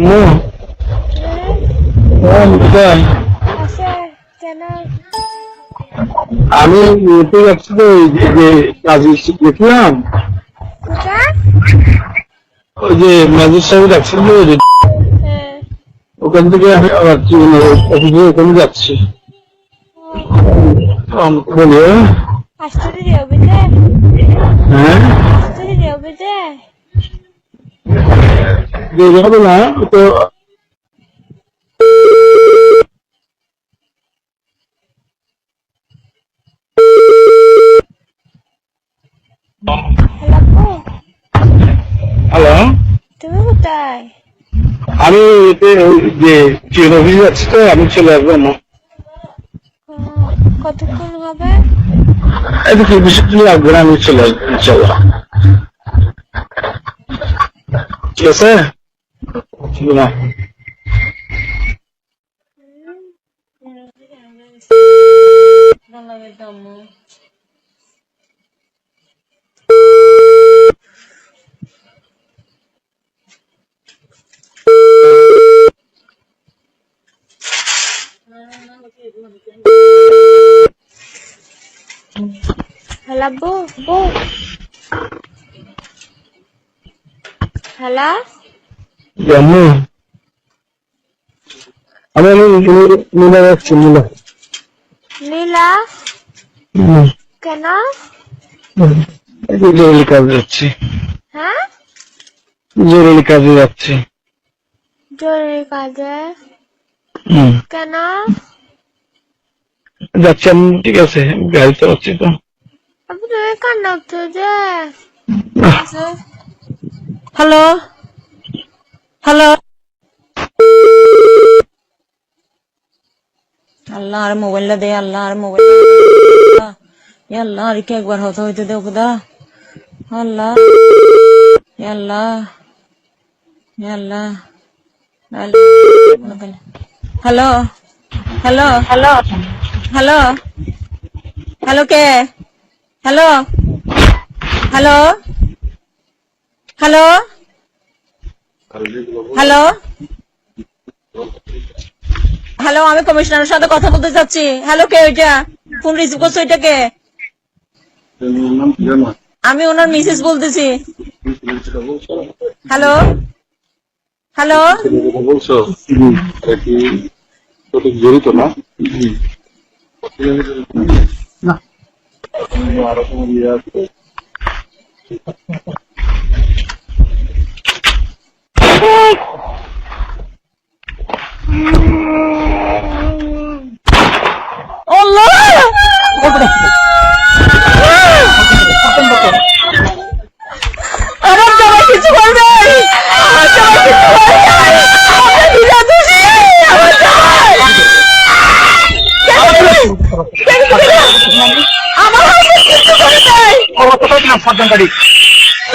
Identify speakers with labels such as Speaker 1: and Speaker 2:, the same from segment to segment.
Speaker 1: মো?
Speaker 2: আছে
Speaker 1: আমি ইউতে যাচ্ছি তো ওই যে- যে দেখলাম ওই যে সাহেব ডাকছিল যে ওখান থেকে আমি আবার কি অফিসে ওখানে যাচ্ছি। বলি হ্যাঁ? হবে না তো
Speaker 2: হ্যালো তুমি কোথায়
Speaker 1: আমি এতে যে অফিসে যাচ্ছি তো আমি চলে আসব না।
Speaker 2: কতক্ষণ হবে?
Speaker 1: এটা কি বেশি লাগবে না আমি চলে আসব ইনশাল্লাহ। ঠিক আছে? ঠিক না
Speaker 2: হ্যালো বউ বউ হ্যালো
Speaker 1: জানো।
Speaker 2: নীলা কেন?
Speaker 1: জরুরি কাজে যাচ্ছি।
Speaker 2: হ্যাঁ?
Speaker 1: জরুরি কাজে যাচ্ছি।
Speaker 2: জরুরি কাজে? কেন?
Speaker 1: যাচ্ছি আমি ঠিক আছে গাড়ি চালাচ্ছি তো।
Speaker 2: আপনি কান্না উঠছো যে।
Speaker 3: হ্যালো? হ্যালো আল্লাহ আর মোবাইলটা দে আল্লাহ আর মোবাইল আল্লাহ আর কি একবার হতে হইতে দে খুদা। Allah Allah Allah. Hello hello hello? Hello hello কে? Hello hello hello? Hello hello আমি কমিশনারের সাথে কথা বলতে চাচ্ছি। হ্যালো কে ওইটা? ফোন রিসিভ করছ ওইটা কে? আমি ওনার মিসেস বলতেছি। হ্যালো হ্যালো
Speaker 1: বলছো? জড়িত না? না আরও কোনো ইয়ে আছে
Speaker 3: আল্লাহ আমার জামাই কিছু করে নাই আমার জামাই কিছু করে নাই আমার দিদা দোষী আমার জামাই আমার হাজবেন্ড কিছু করে নাই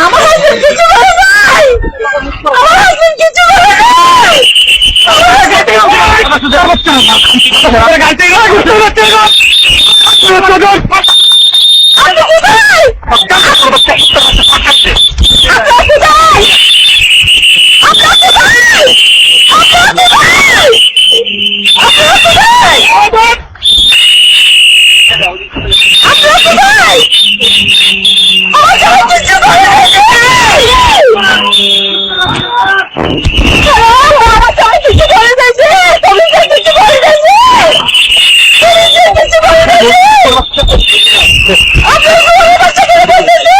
Speaker 3: আমার হাজবেন্ড কিছু করে নাই আমার হাজবেন্ড কিছু করে নাই আমার আপনি কোথায় আপনার কোথায় আপনার কোথায় আপনার কোথায় আপনার কোথায় আপনার কোথায় আমার জামাই কিছু করে নাই আমার জামাই কিছু করে দিয়েছে কমিশন কিছু করে দিয়েছে কমিশন কিছু করে দিয়েছে আপনার বড় বাচ্চা করে বলতেছে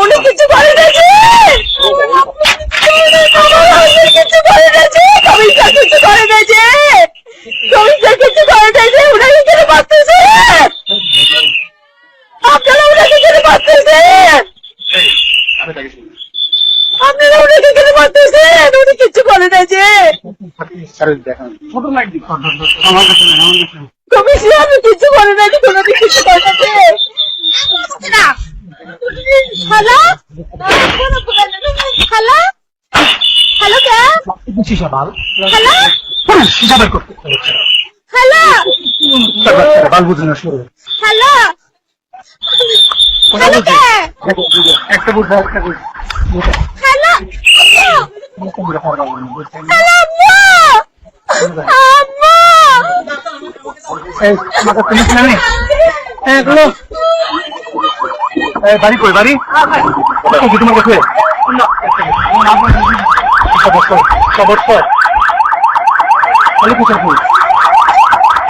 Speaker 3: উনি কিছু করে দিয়েছে আমার হাজবেন্ড কিছু করে দিয়েছে কিছু করে দিয়েছে কমিশন কিছু করে দিয়েছে উনাকে কেন বাঁচতেছে? আপনারা উনাকে কেন বাঁচতেছেন আপনারা উনাকে কেন বাঁচতেছেন উনি কিছু করে দিয়েছে কমিশন কিছু করে নাই, কোনো কিছু করে না hello hello hello? Hello? Hello? Hello
Speaker 2: কে?
Speaker 4: একটা বুঝা একটা বুঝা।
Speaker 2: হ্যালো? হ্যালো
Speaker 4: হ্যাঁ বাড়ি কই বাড়ি? কি তোমার কাছে?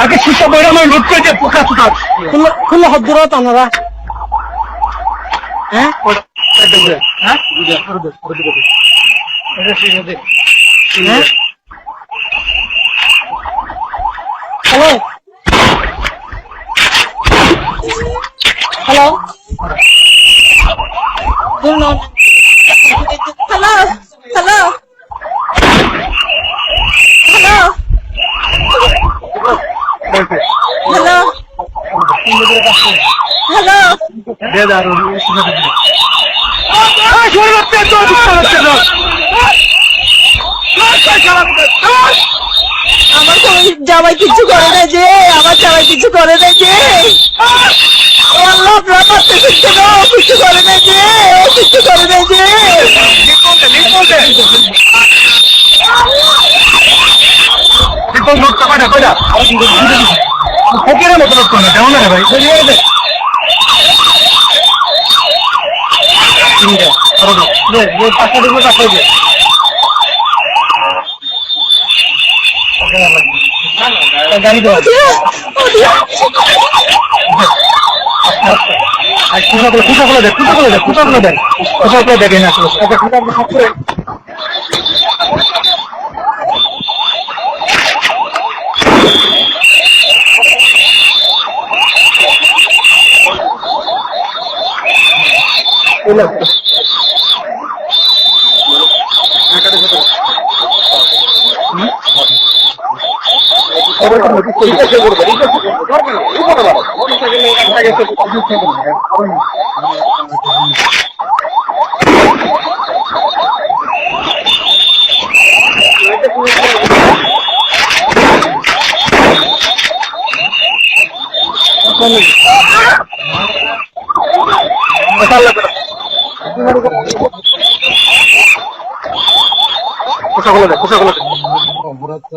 Speaker 4: আগে শিশা বইরা আমার রোদ করে দিয়ে পোকা চুটা খুললে হাত ধরো তো আপনারা। হ্যাঁ? হ্যাঁ? হ্যাঁ? হ্যালো হ্যালো
Speaker 3: হ্যালো হ্যালো
Speaker 4: দে দাও তো বাচ্চা তো
Speaker 3: আমার জামাই কিছু করে না যে, আমার জামাই কিছু করে না যে। আল্লাহ আপনার কিছু করে না যে ও কিছু করে না যে
Speaker 4: ফকিরের মতো লাগে ভাই পাঁচটা দিবো পাঁচটা দিবে গাড়ি দেওয়া খুঁটাগুলো খুঁটাগুলো দেখ খুঁটাগুলো দেখ খুঁটাগুলো দেখ খুঁটাগুলো দেখেন আসলে। খুঁটাগুলো সব করে কোথাগুলো দেখ কোথাগুলো দেখ।